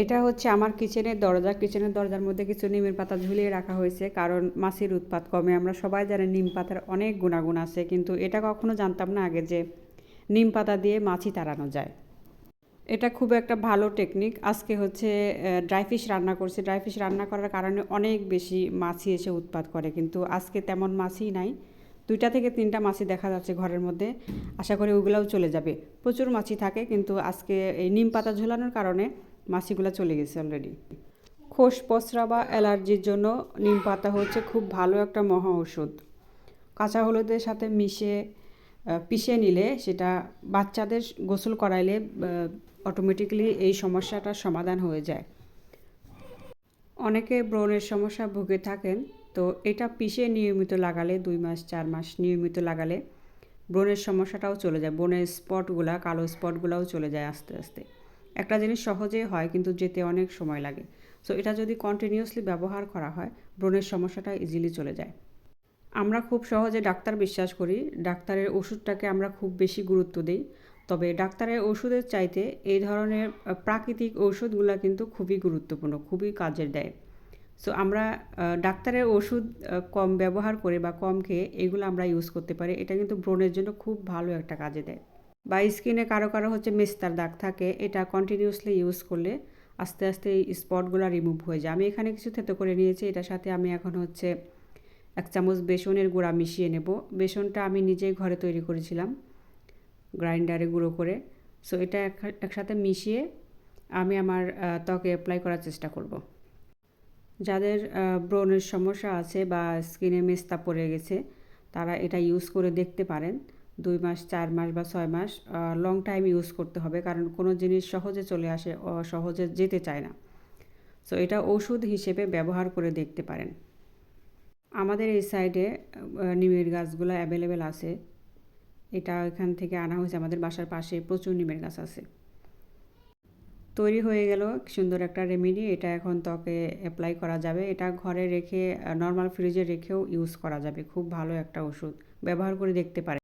এটা হচ্ছে আমার কিচেনের দরজা। কিচেনের দরজার মধ্যে কিছু নিমের পাতা ঝুলিয়ে রাখা হয়েছে, কারণ মাছির উৎপাত কমে। আমরা সবাই জানি নিম পাতার অনেক গুণাগুণ আছে, কিন্তু এটা কখনো জানতাম না আগে যে নিম পাতা দিয়ে মাছি তাড়ানো যায়। এটা খুব একটা ভালো টেকনিক। আজকে হচ্ছে ড্রাই ফিশ রান্না করছে। ড্রাই ফিশ রান্না করার কারণে অনেক বেশি মাছি এসে উৎপাত করে, কিন্তু আজকে তেমন মাছই নাই। দুইটা থেকে তিনটা মাছি দেখা যাচ্ছে ঘরের মধ্যে। আশা করি ওগুলোও চলে যাবে। প্রচুর মাছি থাকে, কিন্তু আজকে এই নিম পাতা ঝোলানোর কারণে মাছিগুলো চলে গেছে অলরেডি খোস পচরা বা অ্যালার্জির জন্য নিম পাতা হচ্ছে খুব ভালো একটা মহা ওষুধ কাঁচা হলুদের সাথে মিশে পিষে নিলে সেটা বাচ্চাদের গোসল করাইলে অটোমেটিক্যালি এই সমস্যাটার সমাধান হয়ে যায়। অনেকে ব্রণের সমস্যা ভুগে থাকেন, তো এটা পিষে নিয়মিত লাগালে, দুই মাস, চার মাস নিয়মিত লাগালে ব্রণের সমস্যাটাও চলে যায়। ব্রণের স্পটগুলা কালো স্পটগুলোও চলে যায় আস্তে আস্তে। একটা জিনিস সহজেই হয়, কিন্তু যেতে অনেক সময় লাগে। সো এটা যদি কন্টিনিউয়াসলি ব্যবহার করা হয়, ব্রণের সমস্যাটা ইজিলি চলে যায়। আমরা খুব সহজে ডাক্তার বিশ্বাস করি, ডাক্তারের ওষুধটাকে আমরা খুব বেশি গুরুত্ব দিই। তবে ডাক্তারের ওষুধের চাইতে এই ধরনের প্রাকৃতিক ওষুধগুলো কিন্তু খুবই গুরুত্বপূর্ণ, খুবই কাজের দেয়। সো আমরা ডাক্তারের ওষুধ কম ব্যবহার করে বা কম খেয়ে এগুলো আমরা ইউজ করতে পারি। এটা কিন্তু ব্রণের জন্য খুব ভালো একটা কাজে দেয়। বা স্কিনে কারও কারও হচ্ছে মেস্তার দাগ থাকে এটা কন্টিনিউয়াসলি ইউজ করলে আস্তে আস্তে এই স্পটগুলো রিমুভ হয়ে যায়। আমি এখানে কিছু থেতো করে নিয়েছি এটার সাথে আমি এখন হচ্ছে এক চামচ বেসনের গুঁড়া মিশিয়ে নেব। বেসনটা আমি নিজেই ঘরে তৈরি করেছিলাম গ্রাইন্ডারে গুঁড়ো করে। সো এটা এক- একসাথে মিশিয়ে আমি আমার ত্বকে অ্যাপ্লাই করার চেষ্টা করব। যাদের আহ, ব্রণের সমস্যা আছে বা স্কিনে মেস্তা পড়ে গেছে তারা এটা ইউজ করে দেখতে পারেন। দুই মাস, চার মাস বা ছয় মাস লং টাইম ইউজ করতে হবে কারণ কোনো জিনিস সহজে চলে আসে সহজে যেতে চায় না। সো এটা ওষুধ হিসেবে ব্যবহার করে দেখতে পারেন। আমাদের এই সাইডে নিমের গাছগুলো অ্যাভেলেবেল আছে। এটা এখান থেকে আনা হয়েছে, আমাদের বাসার পাশে প্রচুর নিমের গাছ আছে। তৈরি হয়ে গেল সুন্দর একটা রেমেডি এটা এখন ত্বকে অ্যাপ্লাই করা যাবে। এটা ঘরে রেখে নর্মাল ফ্রিজে রেখেও ইউজ করা যাবে। খুব ভালো একটা ওষুধ ব্যবহার করে দেখতে পারে